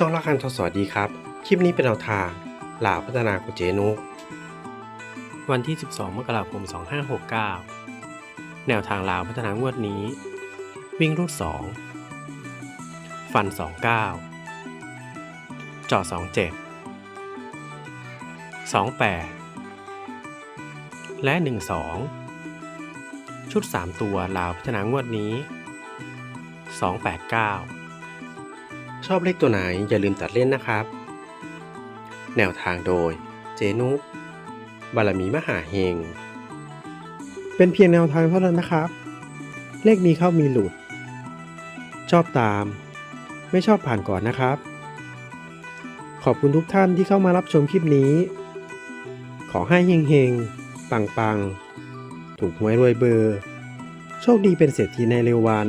ช่องละคันทศสวัสดีครับ คลิปนี้เป็นแนวทางลาวพัฒนากุเจนุก วันที่ 12 มกราคม 2569 แนวทางลาวพัฒนางวดนี้ วิ่งรูด 2 ฟัน 29จาะ27 28 และ 12 ชุด 3 ตัวลาวพัฒนางวดนี้ 289 ชอบเลขตัวไหนอย่าลืมตัดเล่นนะครับ แนวทางโดยเจนุกบารมีมหาเฮง เป็นเพียงแนวทางเท่านั้นนะครับ เลขมีเข้ามีหลุด ชอบตาม ไม่ชอบผ่านก่อนนะครับ ขอบคุณทุกท่านที่เข้ามารับชมคลิปนี้ ขอให้เฮงเฮงๆปังปังๆถูกหวยรวยเบอร์ โชคดีเป็นเศรษฐีในเร็ววัน